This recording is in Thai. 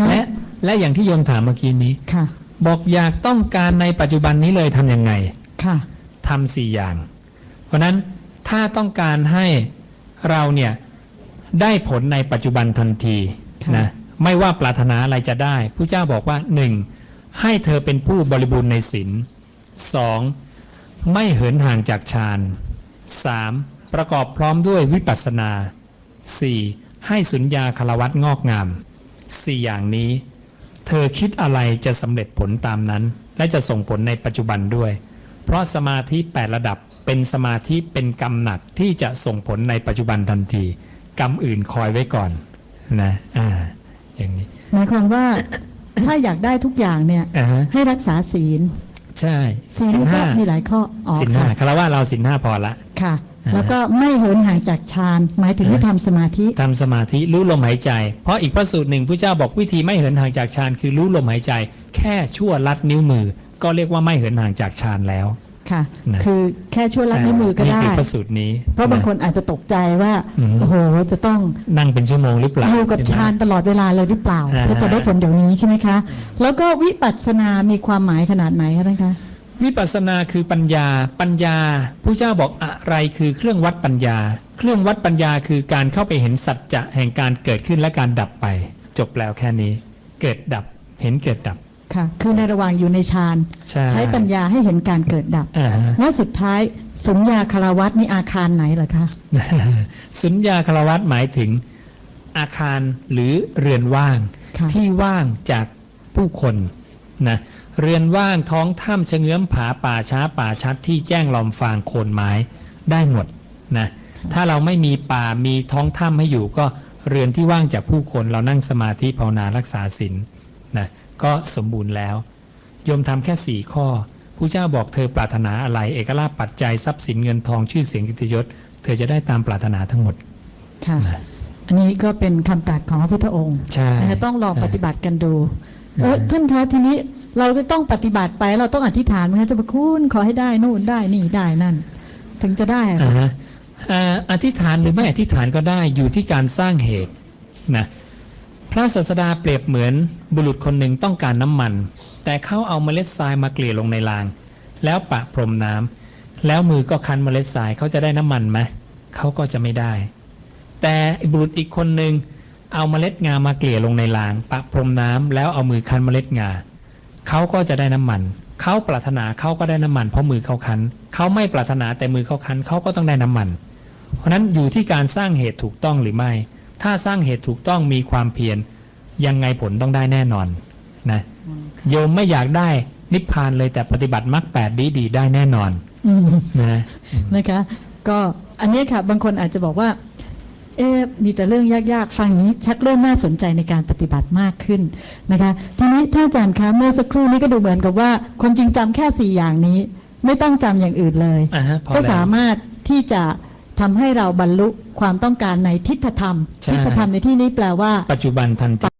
ฮะและและอย่างที่โยมถามเมื่อกี้นี้ค่ะ บอกอยากต้องการในปัจจุบันนี้เลยทำยังไงค่ะทำสี่อย่าง เพราะฉะนั้นถ้าต้องการให้เราเนี่ยได้ผลในปัจจุบันทันทีค่ะนะไม่ว่าปรารถนาอะไรจะได้ผู้เจ้าบอกว่าหนึ่งให้เธอเป็นผู้บริบูรณ์ในศีลสองไม่เหินห่างจากฌานสามประกอบพร้อมด้วยวิปัสสนาสี่ให้สุญญาคารวัตงอกงาม สี่อย่างนี้ เธอคิดอะไรจะสำเร็จผลตามนั้น และจะส่งผลในปัจจุบันด้วย เพราะสมาธิ8ระดับเป็นสมาธิเป็นกรรมหนักที่จะส่งผลในปัจจุบันทันที กรรมอื่นคอยไว้ก่อนนะอ่าอย่างนี้หมายความว่าถ้าอยากได้ทุกอย่างเนี่ยอ่าฮะให้รักษาศีลใช่ศีลนก็ห้ามีหลายข้ออ๋อสินห้าค่ะคารวะเราสินห้าพอละ ค่ะอ่า แล้วก็ไม่เหินห่างจากฌานหมายถึงให้ทำสมาธิทำสมาธิรู้ลมหายใจ เพราะอีกพระสูตรหนึ่งพระเจ้าบอกวิธีไม่เหินห่างจากฌานคือรู้ลมหายใจ แค่ชั่วลัดนิ้วมือ ก็เรียกว่าไม่เหินห่างจากฌานแล้วค่ะนะคือแค่ช่วยรัดนิ้วมือก็นี่ได้คือพระสูตรนี้ เพราะบางคนอาจจะตกใจว่าอืมโอ้โหจะต้องนั่งเป็นชั่วโมงหรือเปล่าอยู่กับใช่ไหมฌานตลอดเวลาเลยหรือเปล่าอ่าเพื่อจะได้ผลเดี๋ยวนี้ใช่ไหมคะ แล้วก็วิปัสสนามีความหมายขนาดไหนคะท่านคะ วิปัสสนาคือปัญญา ปัญญาผู้เจ้าบอกอะไรคือเครื่องวัดปัญญา เครื่องวัดปัญญาคือการเข้าไปเห็นสัจจะแห่งการเกิดขึ้นและการดับไป จบแล้วแค่นี้ เกิดดับเห็นเกิดดับค่ะ คือในระหว่างอยู่ในฌานใช่ใช้ปัญญาให้เห็นการเกิดดับอ่าฮะและสุดท้ายสุญญาคารวัตนี่อาคารไหนเหรอคะสุญญาคารวัตหมายถึงอาคารหรือเรือนว่างค่ะที่ว่างจากผู้คน นะเรือนว่างท้องถ้ำเชงเงื้อมผาป่าช้าป่าชัดที่แจ้งลอมฟางโคนไม้ได้หมดนะถ้าเราไม่มีป่ามีท้องถ้ำให้อยู่ก็เรือนที่ว่างจากผู้คนเรานั่งสมาธิภาวนารักษาศีลนะก็สมบูรณ์แล้วโยมทำแค่สี่ข้อผู้เจ้าบอกเธอปรารถนาอะไร เอกลาภปัจจัยทรัพย์สินเงินทองชื่อเสียงกิตยศ เธอจะได้ตามปรารถนาทั้งหมดค่ะนะอันนี้ก็เป็นคำตรัสของพระพุทธองค์ใช่นะคะต้องลองใช่ปฏิบัติกันดูอืมเออท่านคะทีนี้ เราจะต้องปฏิบัติไปเราต้องอธิษฐานไหมคะเจะประคุณขอให้ได้นู่นได้นี่ได้นั่น ถึงจะได้อะอ่าค่ะอธิษฐานหรือไม่อธิษฐานก็ได้อยู่ที่การสร้างเหตุนะพระศาสดาเปรียบเหมือนบุรุษคนหนึ่งต้องการน้ำมัน แต่เขาเอาเมล็ดทรายมาเกลี่ยลงในราง แล้วปะพรมน้ำแล้วมือก็คั้นเมล็ดทรายเขาจะได้น้ำมันไหมเขาก็จะไม่ได้ แต่บุรุษอีกคนหนึ่งเอาเมล็ดงามาเกลี่ยลงในราง ปะพรมน้ำแล้วเอามือคั้นเมล็ดงา เขาก็จะได้น้ำมัน เขาปรารถนาเขาก็ได้น้ำมัน เพราะมือเขาคั้น เขาไม่ปรารถนาแต่มือเขาคั้นเขาก็ต้องได้น้ำมัน เพราะฉะนั้นอยู่ที่การสร้างเหตุถูกต้องหรือไม่ ถ้าสร้างเหตุถูกต้องมีความเพียรยังไงผลต้องได้แน่นอนนะโยมไม่อยากได้นิพพานเลยแต่ปฏิบัติมรรคแปดดีดีๆได้แน่นอนอืมนะนะคะ ก็อันนี้ค่ะบางคนอาจจะบอกว่า เอ๊ะมีแต่เรื่องยากๆ ฟังอย่างนี้ชักเริ่มน่าสนใจในการปฏิบัติมากขึ้นนะคะทีนี้ถ้าอาจารย์คะเมื่อสักครู่นี้ก็ดูเหมือนกับว่าคนจริงจำแค่สี่อย่างนี้ ไม่ต้องจำอย่างอื่นเลย ก็สามารถที่จะทำให้เราบรรลุความต้องการในทิฏฐธรรม ทิฏฐธรรมในที่นี้แปลว่า ปัจจุบันทันที